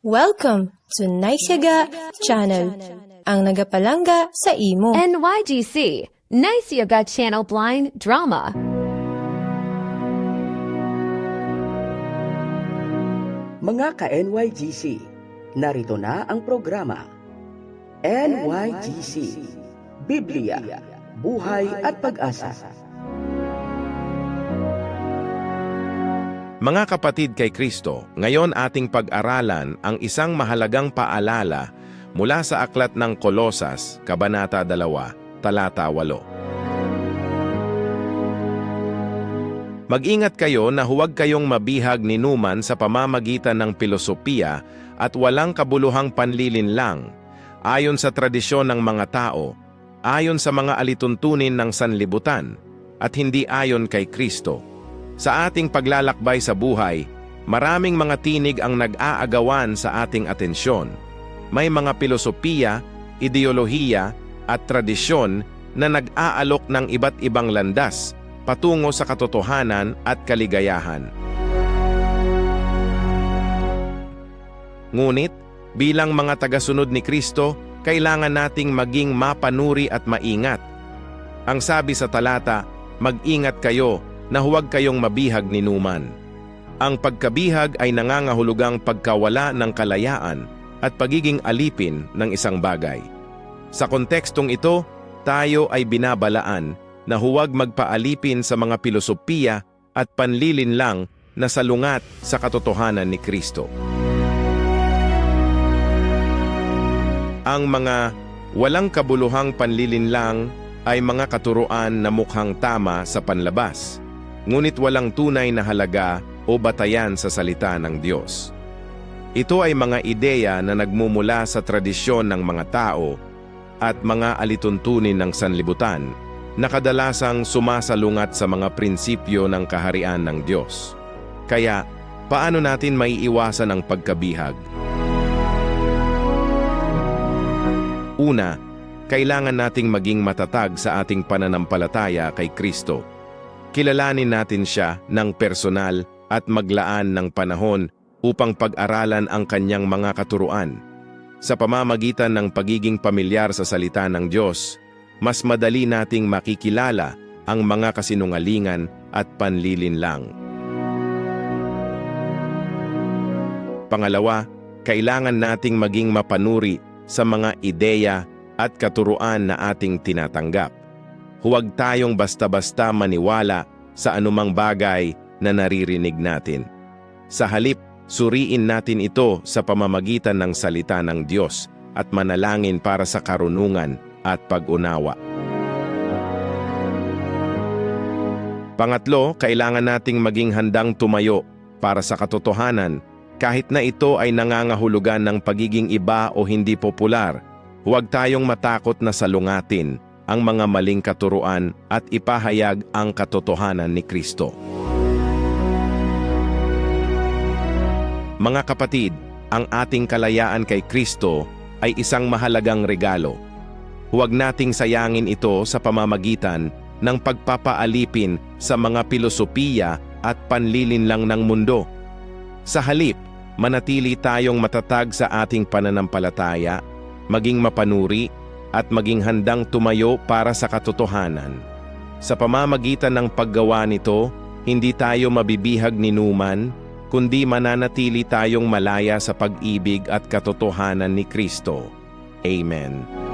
Welcome to Naisyaga Channel, ang nagapalangga sa imo. NYGC, Nice Yoga Channel Blind Drama. Mga ka-NYGC, narito na ang programa. NYGC, Biblia, Buhay at Pag-asa. Mga kapatid kay Kristo, ngayon ating pag-aralan ang isang mahalagang paalala mula sa aklat ng Kolosas, Kabanata 2, Talata 8. Mag-ingat kayo na huwag kayong mabihag ni Numan sa pamamagitan ng pilosopiya at walang kabuluhang panlilinlang, ayon sa tradisyon ng mga tao, ayon sa mga alituntunin ng sanlibutan, at hindi ayon kay Kristo. Sa ating paglalakbay sa buhay, maraming mga tinig ang nag-aagawan sa ating atensyon. May mga pilosopiya, ideolohiya, at tradisyon na nag-aalok ng iba't ibang landas patungo sa katotohanan at kaligayahan. Ngunit, bilang mga tagasunod ni Kristo, kailangan nating maging mapanuri at maingat. Ang sabi sa talata, mag-ingat kayo na huwag kayong mabihag ni Numan. Ang pagkabihag ay nangangahulugang pagkawala ng kalayaan at pagiging alipin ng isang bagay. Sa kontekstong ito, tayo ay binabalaan na huwag magpaalipin sa mga pilosopiya at panlilinlang na salungat sa katotohanan ni Kristo. Ang mga walang kabuluhang panlilinlang ay mga katuruan na mukhang tama sa panlabas, ngunit walang tunay na halaga o batayan sa salita ng Diyos. Ito ay mga ideya na nagmumula sa tradisyon ng mga tao at mga alituntunin ng sanlibutan na kadalasang sumasalungat sa mga prinsipyo ng kaharian ng Diyos. Kaya, paano natin maiiwasan ang pagkabihag? Una, kailangan nating maging matatag sa ating pananampalataya kay Kristo. Kilalanin natin siya ng personal at maglaan ng panahon upang pag-aralan ang kanyang mga katuruan. Sa pamamagitan ng pagiging pamilyar sa salita ng Diyos, mas madali nating makikilala ang mga kasinungalingan at panlilinlang. Pangalawa, kailangan nating maging mapanuri sa mga ideya at katuruan na ating tinatanggap. Huwag tayong basta-basta maniwala sa anumang bagay na naririnig natin. Sa halip, suriin natin ito sa pamamagitan ng salita ng Diyos at manalangin para sa karunungan at pag-unawa. Pangatlo, kailangan nating maging handang tumayo para sa katotohanan kahit na ito ay nangangahulugan ng pagiging iba o hindi popular. Huwag tayong matakot na salungatin ang mga maling katuruan at ipahayag ang katotohanan ni Kristo. Mga kapatid, ang ating kalayaan kay Kristo ay isang mahalagang regalo. Huwag nating sayangin ito sa pamamagitan ng pagpapaalipin sa mga pilosopiya at panlilinlang ng mundo. Sa halip, manatili tayong matatag sa ating pananampalataya, maging mapanuri, at maging handang tumayo para sa katotohanan. Sa pamamagitan ng paggawa nito, hindi tayo mabibihag ni Numan, kundi mananatili tayong malaya sa pag-ibig at katotohanan ni Kristo. Amen.